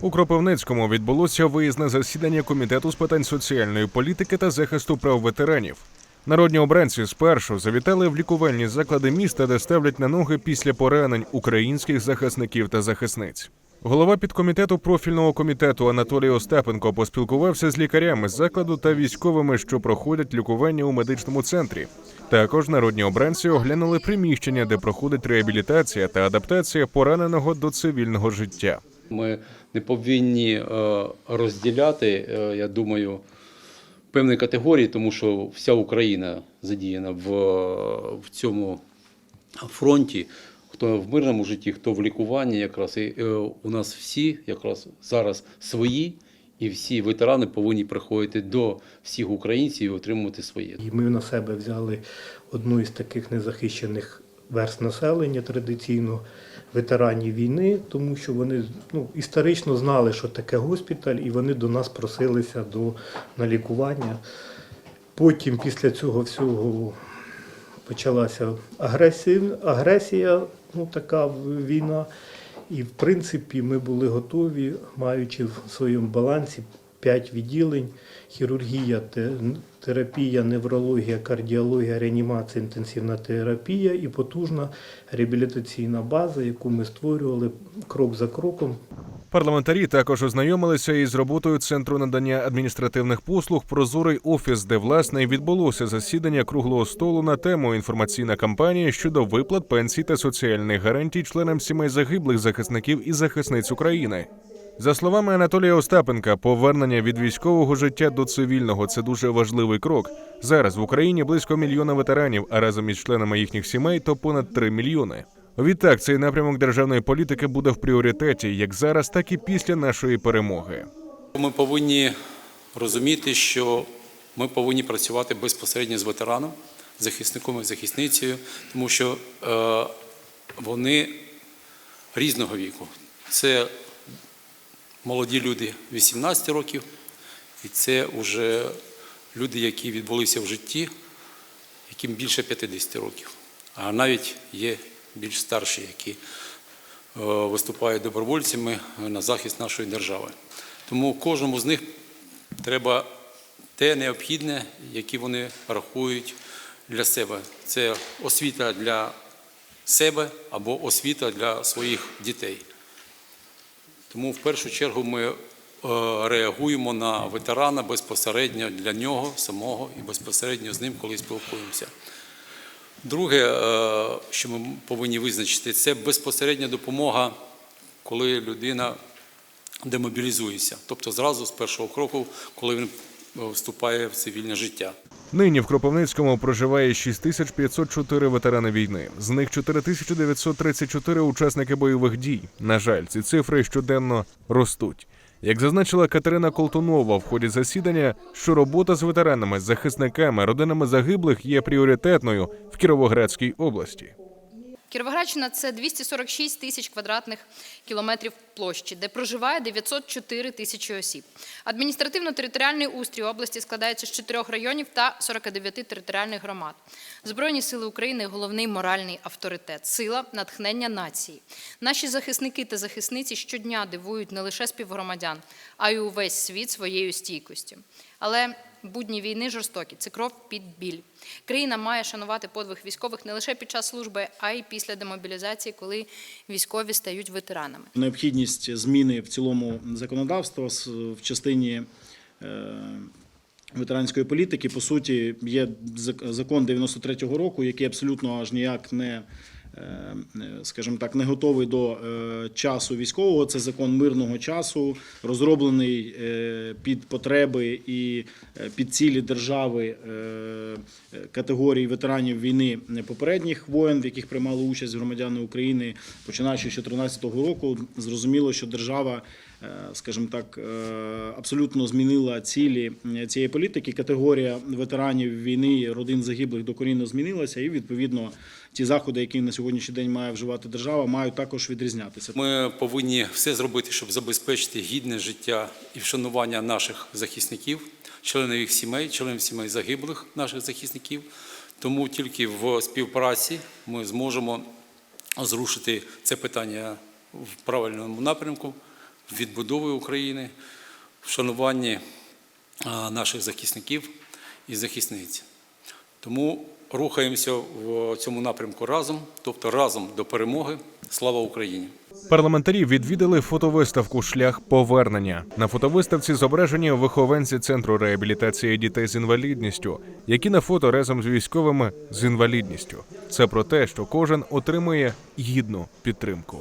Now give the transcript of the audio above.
У Кропивницькому відбулося виїзне засідання комітету з питань соціальної політики та захисту прав ветеранів. Народні обранці спершу завітали в лікувальні заклади міста, де ставлять на ноги після поранень українських захисників та захисниць. Голова підкомітету профільного комітету Анатолій Остапенко поспілкувався з лікарями закладу та військовими, що проходять лікування у медичному центрі. Також народні обранці оглянули приміщення, де проходить реабілітація та адаптація пораненого до цивільного життя. Ми не повинні е, розділяти, е, я думаю, певні категорії, тому що вся Україна задіяна в, в цьому фронті. Хто в мирному житті, хто в лікуванні, якраз і е, у нас всі якраз зараз свої, і всі ветерани повинні приходити до всіх українців і отримувати своє. І ми на себе взяли одну із таких незахищених верст населення традиційно ветеранів війни, тому що вони ну, історично знали, що таке госпіталь, і вони до нас просилися до, на лікування. Потім після цього всього почалася агресія, агресія ну, така війна. І в принципі ми були готові, маючи в своєму балансі п'ять відділень: хірургія, терапія, неврологія, кардіологія, реанімація, інтенсивна терапія і потужна реабілітаційна база, яку ми створювали крок за кроком. Парламентарі також ознайомилися із роботою центру надання адміністративних послуг Прозорий офіс, де власне відбулося засідання круглого столу на тему інформаційна кампанія щодо виплат пенсій та соціальних гарантій членам сімей загиблих захисників і захисниць України. За словами Анатолія Остапенка, повернення від військового життя до цивільного це дуже важливий крок. Зараз в Україні близько мільйона ветеранів, а разом із членами їхніх сімей то понад 3 мільйони. Відтак, цей напрямок державної політики буде в пріоритеті як зараз, так і після нашої перемоги. Ми повинні розуміти, що ми повинні працювати безпосередньо з ветераном, захисником і захисницею, тому що е, вони різного віку. Це молоді люди 18 років, і це вже люди, які відбулися в житті, яким більше 50 років. А навіть є більш старші, які е, виступають добровольцями на захист нашої держави. Тому кожному з них треба те необхідне, яке вони рахують для себе. Це освіта для себе або освіта для своїх дітей. Тому в першу чергу ми е, реагуємо на ветерана безпосередньо для нього самого і безпосередньо з ним, коли спілкуємося. Друге, е, що ми повинні визначити, це безпосередня допомога, коли людина демобілізується, тобто зразу з першого кроку, коли він е, вступає в цивільне життя. Нині в Кропивницькому проживає 6504 ветерани війни. З них 4934 учасники бойових дій. На жаль, ці цифри щоденно ростуть. Як зазначила Катерина Колтунова в ході засідання, що робота з ветеранами, захисниками, родинами загиблих є пріоритетною в Кіровоградській області. Кіровоградщина це 246 тисяч квадратних кілометрів площі, де проживає 904 тисячі осіб. Адміністративно-територіальний устрій області складається з чотирьох районів та 49 територіальних громад. Збройні сили України головний моральний авторитет, сила натхнення нації. Наші захисники та захисниці щодня дивують не лише співгромадян, а й увесь світ своєю стійкістю. Але будні війни жорстокі, це кров під біль. Країна має шанувати подвиг військових не лише під час служби, а й після демобілізації, коли військові стають ветеранами. необхідність зміни в цілому законодавства в частині е, ветеранської політики. По суті, є закон 93-го року, який абсолютно аж ніяк не. Е, Скажімо так, не готовий до е, часу військового. Це закон мирного часу, розроблений е, під потреби і під цілі держави категорії ветеранів війни попередніх воєн, в яких приймали участь громадяни України, починаючи з 2014 року. Зрозуміло, що держава, скажімо так, абсолютно змінила цілі цієї політики. Категорія ветеранів війни, родин загиблих докорінно змінилася, і відповідно ті заходи, які на сьогоднішній день має вживати держава, мають також відрізнятися. Ми повинні все зробити, щоб забезпечити гідне життя і вшанування наших захисників, членів їх сімей, членів сімей загиблих наших захисників. Тому тільки в співпраці ми зможемо зрушити це питання в правильному напрямку, відбудови України, вшануванні наших захисників і захисниць. Тому рухаємося в цьому напрямку разом, тобто разом до перемоги. Слава Україні! Парламентарі відвідали фотовиставку Шлях повернення. На фотовиставці зображені вихованці центру реабілітації дітей з інвалідністю, які на фото разом з військовими з інвалідністю. Це про те, що кожен отримує гідну підтримку.